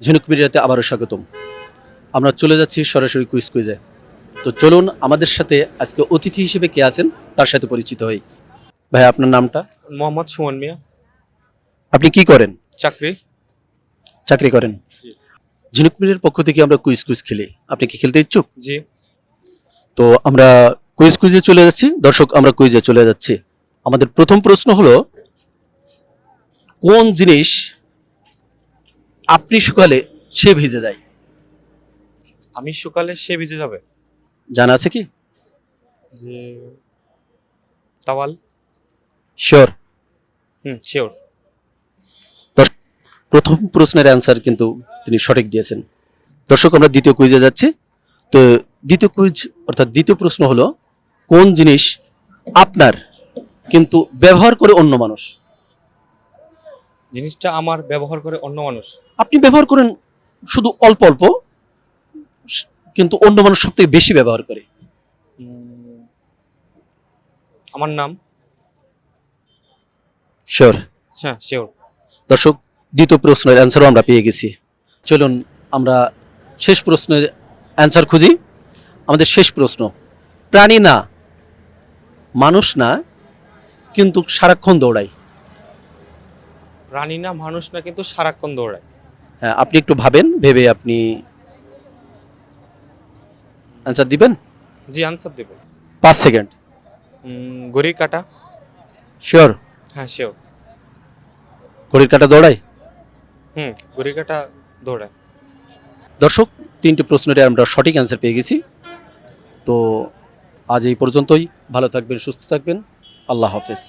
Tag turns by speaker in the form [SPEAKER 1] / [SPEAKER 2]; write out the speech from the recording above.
[SPEAKER 1] ঝিনুক মিডিয়াতে আবারও স্বাগতম। আমরা চলে যাচ্ছি সরাসরি কুইজ কুইজে। তো চলুন আমাদের সাথে আজকে অতিথি হিসেবে কে আছেন তার সাথে পরিচিত হই। ভাই আপনার নামটা?
[SPEAKER 2] মোহাম্মদ সুমন মিয়া।
[SPEAKER 1] আপনি কি করেন?
[SPEAKER 2] চাকরি।
[SPEAKER 1] চাকরি করেন। ঝিনুক মিডিয়ার পক্ষ থেকে আমরা কুইজ কুইজ খেলি। আপনি কি খেলতে ইচ্ছুক?
[SPEAKER 2] জি।
[SPEAKER 1] তো আমরা কুইজ কুইজে চলে যাচ্ছি। দর্শক আমরা কুইজে চলে যাচ্ছি। আমাদের প্রথম প্রশ্ন হলো কোন জিনিস আপনি সকালে সে ভিজে যায়।
[SPEAKER 2] আমি সকালে সে ভিজে যাবে।
[SPEAKER 1] জানা আছে কি?
[SPEAKER 2] যে তাওয়াল।
[SPEAKER 1] শিওর?
[SPEAKER 2] হুম শিওর।
[SPEAKER 1] প্রথম প্রশ্নের অ্যান্সার কিন্তু তিনি সঠিক দিয়েছেন। দর্শক আমরা দ্বিতীয় কুইজে যাচ্ছি। তো দ্বিতীয় কুইজ অর্থাৎ দ্বিতীয় প্রশ্ন হলো কোন জিনিস আপনার কিন্তু ব্যবহার করে অন্য মানুষ?
[SPEAKER 2] জিনিসটা আমার ব্যবহার করে অন্য মানুষ।
[SPEAKER 1] আপনি ব্যবহার করেন শুধু অল্প অল্প কিন্তু অন্য মানুষ সব থেকে বেশি ব্যবহার করে।
[SPEAKER 2] আমার নাম?
[SPEAKER 1] শিওর
[SPEAKER 2] হ্যাঁ শিওর
[SPEAKER 1] দর্শক দ্বিতীয় প্রশ্নের অ্যান্সারও আমরা পেয়ে গেছি। চলুন আমরা শেষ প্রশ্নের অ্যান্সার খুঁজি। আমাদের শেষ প্রশ্ন প্রাণী না মানুষ না কিন্তু সারাক্ষণ দৌড়ায়।
[SPEAKER 2] প্রাণী না মানুষ না কিন্তু সারাক্ষণ দৌড়ায়।
[SPEAKER 1] হ্যাঁ আপনি একটু ভাবেন ভেবে আপনি অ্যান্সার দিবেন?
[SPEAKER 2] জি আনসার দেব।
[SPEAKER 1] পাঁচ সেকেন্ড
[SPEAKER 2] ঘড়ির কাটা?
[SPEAKER 1] শিওর
[SPEAKER 2] হ্যাঁ শিওর
[SPEAKER 1] ঘড়ির কাটা দৌড়ায়?
[SPEAKER 2] হুম ঘড়ির কাটা দৌড়ায়।
[SPEAKER 1] দর্শক তিনটি প্রশ্নের আমরা সঠিক অ্যান্সার পেয়ে গেছি। তো আজ এই পর্যন্তই। ভালো থাকবেন সুস্থ থাকবেন। আল্লাহ হাফেজ।